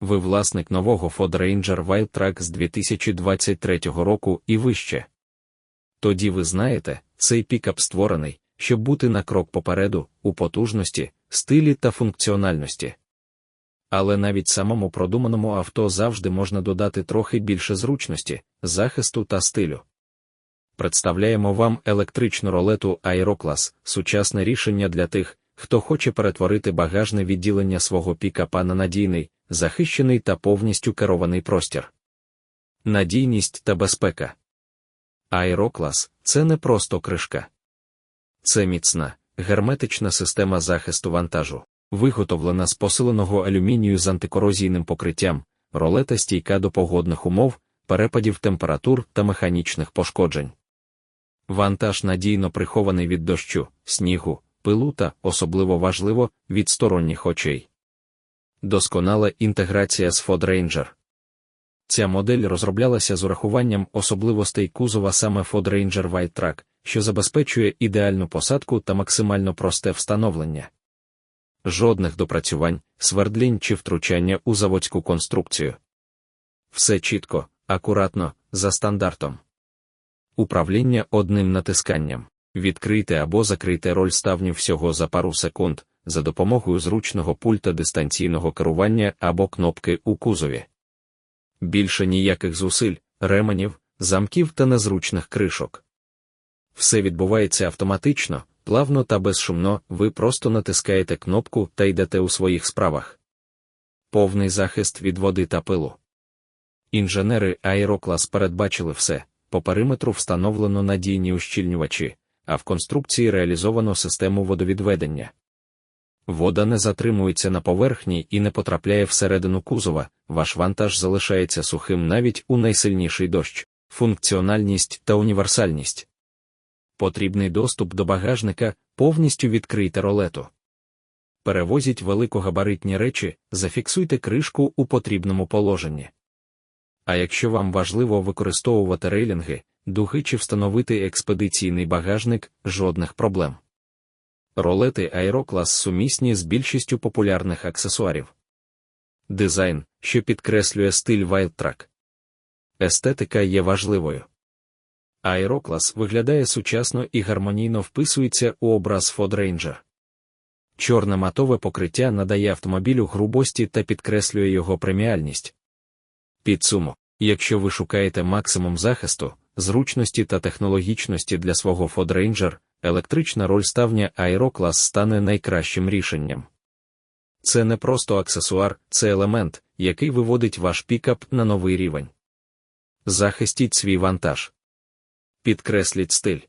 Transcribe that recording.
Ви власник нового Ford Ranger Wildtrak з 2023 року і вище. Тоді ви знаєте, цей пікап створений, щоб бути на крок попереду, у потужності, стилі та функціональності. Але навіть самому продуманому авто завжди можна додати трохи більше зручності, захисту та стилю. Представляємо вам електричну ролету Aeroclass, сучасне рішення для тих, хто хоче перетворити багажне відділення свого пікапа на надійний, захищений та повністю керований простір. Надійність та безпека. Aeroclass – це не просто кришка. Це міцна, герметична система захисту вантажу, виготовлена з посиленого алюмінію з антикорозійним покриттям, ролета стійка до погодних умов, перепадів температур та механічних пошкоджень. Вантаж надійно прихований від дощу, снігу, пилу та, особливо важливо, від сторонніх очей. Досконала інтеграція з Ford Ranger. Ця модель розроблялася з урахуванням особливостей кузова саме Ford Ranger White Track, що забезпечує ідеальну посадку та максимально просте встановлення. Жодних допрацювань, свердлінь чи втручання у заводську конструкцію. Все чітко, акуратно, за стандартом. Управління одним натисканням. Відкрийте або закрийте роль ставню всього за пару секунд за допомогою зручного пульта дистанційного керування або кнопки у кузові. Більше ніяких зусиль, ременів, замків та незручних кришок. Все відбувається автоматично, плавно та безшумно, ви просто натискаєте кнопку та йдете у своїх справах. Повний захист від води та пилу. Інженери Аероклас передбачили все, по периметру встановлено надійні ущільнювачі, а в конструкції реалізовано систему водовідведення. Вода не затримується на поверхні і не потрапляє всередину кузова, ваш вантаж залишається сухим навіть у найсильніший дощ, функціональність та універсальність. Потрібний доступ до багажника, повністю відкрийте ролету. Перевозіть великогабаритні речі, зафіксуйте кришку у потрібному положенні. А якщо вам важливо використовувати рейлінги, дуги чи встановити експедиційний багажник, жодних проблем. Ролети Aeroklass сумісні з більшістю популярних аксесуарів. Дизайн, що підкреслює стиль Wildtrak. Естетика є важливою. Aeroklass виглядає сучасно і гармонійно вписується у образ Ford Ranger. Чорне матове покриття надає автомобілю грубості та підкреслює його преміальність. Підсумок, якщо ви шукаєте максимум захисту, зручності та технологічності для свого Ranger, електрична роль ставня Aeroklass стане найкращим рішенням. Це не просто аксесуар, це елемент, який виводить ваш пікап на новий рівень. Захистіть свій вантаж. Підкресліть стиль.